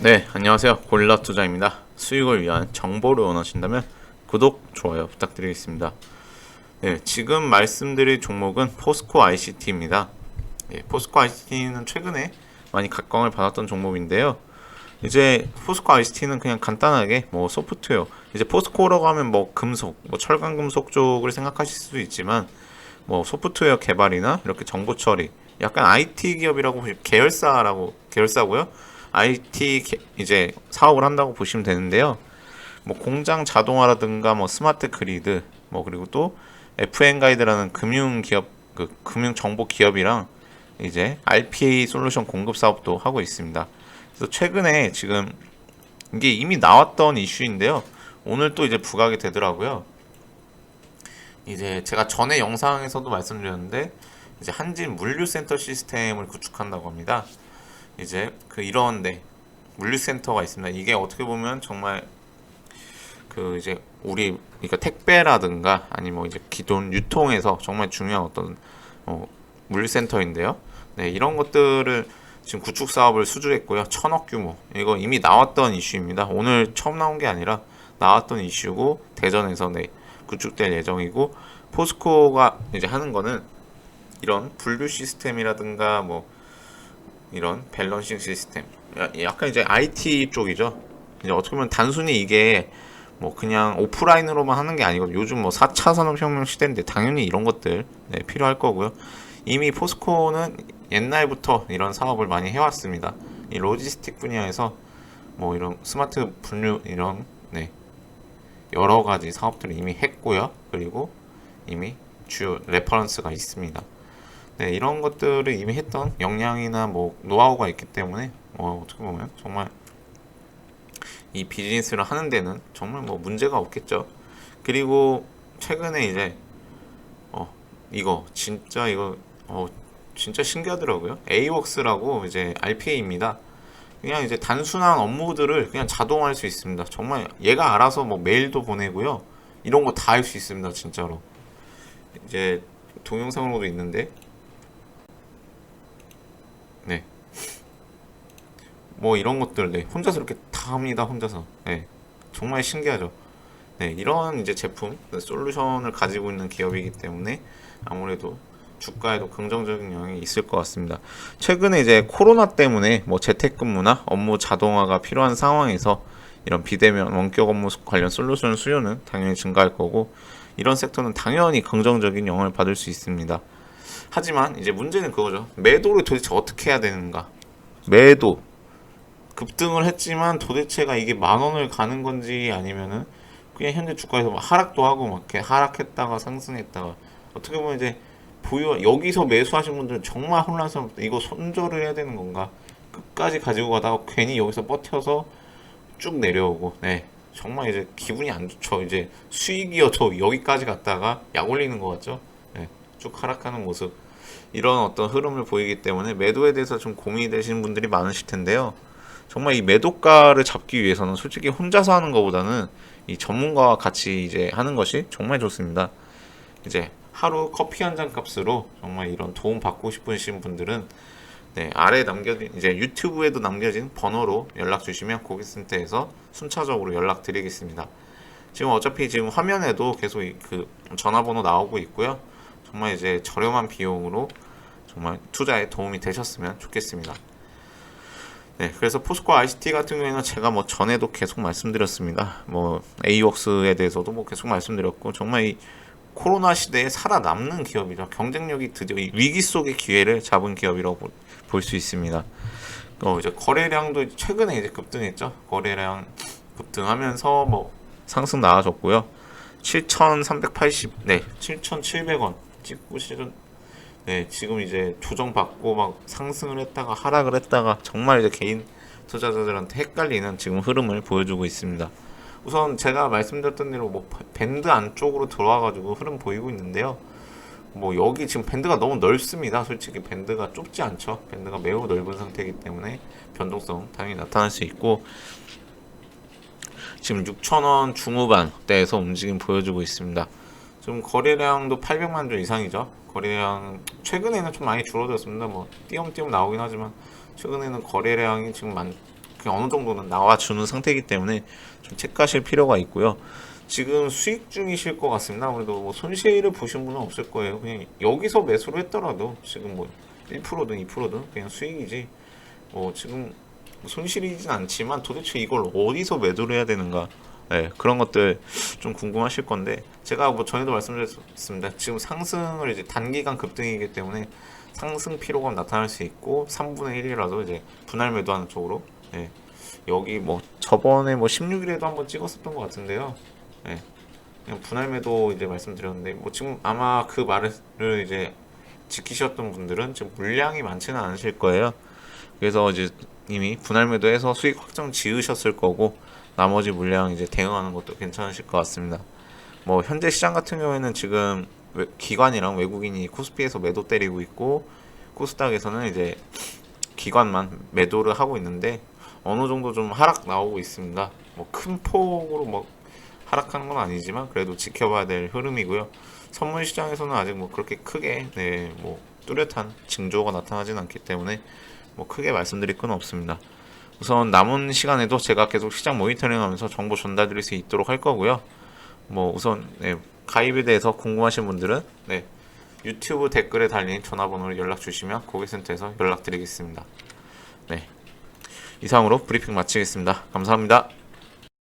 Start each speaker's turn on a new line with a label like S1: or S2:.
S1: 네, 안녕하세요. 골라 투자입니다. 수익을 위한 정보를 원하신다면 구독, 좋아요 부탁드리겠습니다. 네, 지금 말씀드릴 종목은 포스코 ICT입니다. 예, 포스코 ICT는 최근에 많이 각광을 받았던 종목인데요. 이제 포스코 ICT는 그냥 간단하게 뭐 소프트웨어, 이제 포스코라고 하면 뭐 금속, 뭐 철강 금속 쪽을 생각하실 수도 있지만 뭐 소프트웨어 개발이나 이렇게 정보 처리, 약간 IT 기업이라고 계열사라고 계열사고요. IT 개- 이제 사업을 한다고 보시면 되는데요. 뭐 공장 자동화라든가 뭐 스마트 그리드 뭐 그리고 또 FN 가이드라는 금융 기업 그 금융 정보 기업이랑 이제 RPA 솔루션 공급 사업도 하고 있습니다. 그래서 최근에 지금 이게 이미 나왔던 이슈인데요. 오늘 또 이제 부각이 되더라고요. 이제 제가 전에 영상에서도 말씀드렸는데 이제 한진 물류센터 시스템을 구축한다고 합니다. 이제 그 이런 네 물류센터가 있습니다. 이게 어떻게 보면 정말 그 이제 우리 그러니까 택배라든가 아니면 뭐 이제 기존 유통에서 정말 중요한 어떤 어, 물류센터인데요. 네 이런 것들을 지금 구축 사업을 수주했고요. 천억 규모 이거 이미 나왔던 이슈입니다. 오늘 처음 나온 게 아니라 나왔던 이슈고 대전에서 네 구축될 예정이고 포스코가 이제 하는 거는 이런 분류 시스템이라든가 뭐 이런 밸런싱 시스템. 야- 약간 이제 IT 쪽이죠? 이제 어떻게 보면 단순히 이게 뭐 그냥 오프라인으로만 하는 게 아니고 요즘 뭐 4차 산업혁명 시대인데 당연히 이런 것들 네, 필요할 거고요. 이미 포스코는 옛날부터 이런 사업을 많이 해왔습니다. 이 로지스틱 분야에서 뭐 이런 스마트 분류 이런 네 여러 가지 사업들을 이미 했고요. 그리고 이미 주요 레퍼런스가 있습니다 네, 이런 것들을 이미 했던 역량이나 뭐 노하우가 있기 때문에 어, 어떻게 보면 정말 이 비즈니스를 하는 데는 정말 뭐 문제가 없겠죠. 그리고 최근에 이제 어 이거 진짜 이거 어 진짜 신기하더라고요. AWORKS라고 이제 RPA입니다. 그냥 이제 단순한 업무들을 그냥 자동화할 수 있습니다. 정말 얘가 알아서 뭐 메일도 보내고요. 이런 거 다 할 수 있습니다, 진짜로. 이제 동영상으로도 있는데 네. 뭐 이런 것들 네. 혼자서 이렇게 다 합니다. 혼자서. 네. 정말 신기하죠. 네. 이런 이제 제품, 네, 솔루션을 가지고 있는 기업이기 때문에 아무래도 주가에도 긍정적인 영향이 있을 것 같습니다. 최근에 이제 코로나 때문에 뭐 재택근무나 업무 자동화가 필요한 상황에서 이런 비대면 원격 업무 관련 솔루션 수요는 당연히 증가할 거고 이런 섹터는 당연히 긍정적인 영향을 받을 수 있습니다. 하지만 이제 문제는 그거죠. 매도를 도대체 어떻게 해야 되는가? 매도 급등을 했지만 도대체가 이게 만 원을 가는 건지 아니면은 그냥 현재 주가에서 막 하락도 하고 막 이렇게 하락했다가 상승했다가 어떻게 보면 이제 보유 여기서 매수하신 분들은 정말 혼란스럽다. 이거 손절을 해야 되는 건가? 끝까지 가지고 가다가 괜히 여기서 버텨서 쭉 내려오고 네 정말 이제 기분이 안 좋죠. 이제 수익이어도 여기까지 갔다가 약 올리는 것 같죠. 네, 쭉 하락하는 모습 이런 어떤 흐름을 보이기 때문에 매도에 대해서 좀 고민이 되시는 분들이 많으실 텐데요. 정말 이 매도가를 잡기 위해서는 솔직히 혼자서 하는 것보다는 이 전문가와 같이 이제 하는 것이 정말 좋습니다. 이제 하루 커피 한 잔 값으로 정말 이런 도움 받고 싶으신 분들은 네, 아래 남겨진 이제 유튜브에도 남겨진 번호로 연락 주시면 고객센터에서 순차적으로 연락 드리겠습니다. 지금 어차피 지금 화면에도 계속 이- 그 전화번호 나오고 있고요. 정말 이제 저렴한 비용으로 정말 투자에 도움이 되셨으면 좋겠습니다. 네, 그래서 포스코 ICT 같은 경우에는 제가 뭐 전에도 계속 말씀드렸습니다. 뭐 AWORKS에 대해서도 뭐 계속 말씀드렸고 정말 이 코로나 시대에 살아남는 기업이죠. 경쟁력이 드디어 이 위기 속의 기회를 잡은 기업이라고 볼 수 있습니다. 어, 이제 거래량도 최근에 이제 급등했죠. 거래량 급등하면서 뭐 상승 나아졌고요. 7,380, 네, 7,700원 찍고 시즌, 네, 지금 이제 조정받고 막 상승을 했다가 하락을 했다가 정말 이제 개인 투자자들한테 헷갈리는 지금 흐름을 보여주고 있습니다. 우선 제가 말씀드렸던 대로 뭐 밴드 안쪽으로 들어와가지고 흐름 보이고 있는데요. 뭐 여기 지금 밴드가 너무 넓습니다. 솔직히 밴드가 좁지 않죠. 밴드가 매우 넓은 상태이기 때문에 변동성 당연히 나타날 수 있고 지금 6,000원 중후반대에서 움직임 보여주고 있습니다. 지금 거래량도 800만 주 이상이죠. 거래량 최근에는 좀 많이 줄어들었습니다. 뭐 띄엄띄엄 나오긴 하지만 최근에는 거래량이 지금 그렇게 어느 정도는 나와주는 상태이기 때문에 좀 체크하실 필요가 있고요. 지금 수익 중이실 것 같습니다. 아무래도 뭐 손실을 보신 분은 없을 거예요. 그냥 여기서 매수를 했더라도 지금 뭐 1%든 2%든 그냥 수익이지. 뭐 지금 손실이진 않지만 도대체 이걸 어디서 매도를 해야 되는가? 네, 그런 것들 좀 궁금하실 건데 제가 뭐 전에도 말씀드렸습니다. 지금 상승을 이제 단기간 급등이기 때문에 상승 피로감 나타날 수 있고 3분의 1이라도 이제 분할 매도하는 쪽으로 예. 여기 뭐 저번에 뭐 16일에도 한번 찍었었던 것 같은데요. 예. 그냥 분할 매도 이제 말씀드렸는데 뭐 지금 아마 그 말을 이제 지키셨던 분들은 지금 물량이 많지는 않으실 거예요. 그래서 이제 이미 분할 매도해서 수익 확정 지으셨을 거고 나머지 물량 이제 대응하는 것도 괜찮으실 것 같습니다. 뭐 현재 시장 같은 경우에는 지금 외- 기관이랑 외국인이 코스피에서 매도 때리고 있고 코스닥에서는 이제 기관만 매도를 하고 있는데 어느 정도 좀 하락 나오고 있습니다. 뭐 큰 폭으로 뭐 하락하는 건 아니지만 그래도 지켜봐야 될 흐름이고요. 선물 시장에서는 아직 뭐 그렇게 크게 네, 뭐 뚜렷한 징조가 나타나진 않기 때문에 뭐 크게 말씀드릴 건 없습니다. 우선 남은 시간에도 제가 계속 시장 모니터링 하면서 정보 전달 드릴 수 있도록 할 거고요. 뭐 우선 네, 가입에 대해서 궁금하신 분들은 네, 유튜브 댓글에 달린 전화번호로 연락 주시면 고객센터에서 연락드리겠습니다. 네. 이상으로 브리핑 마치겠습니다. 감사합니다.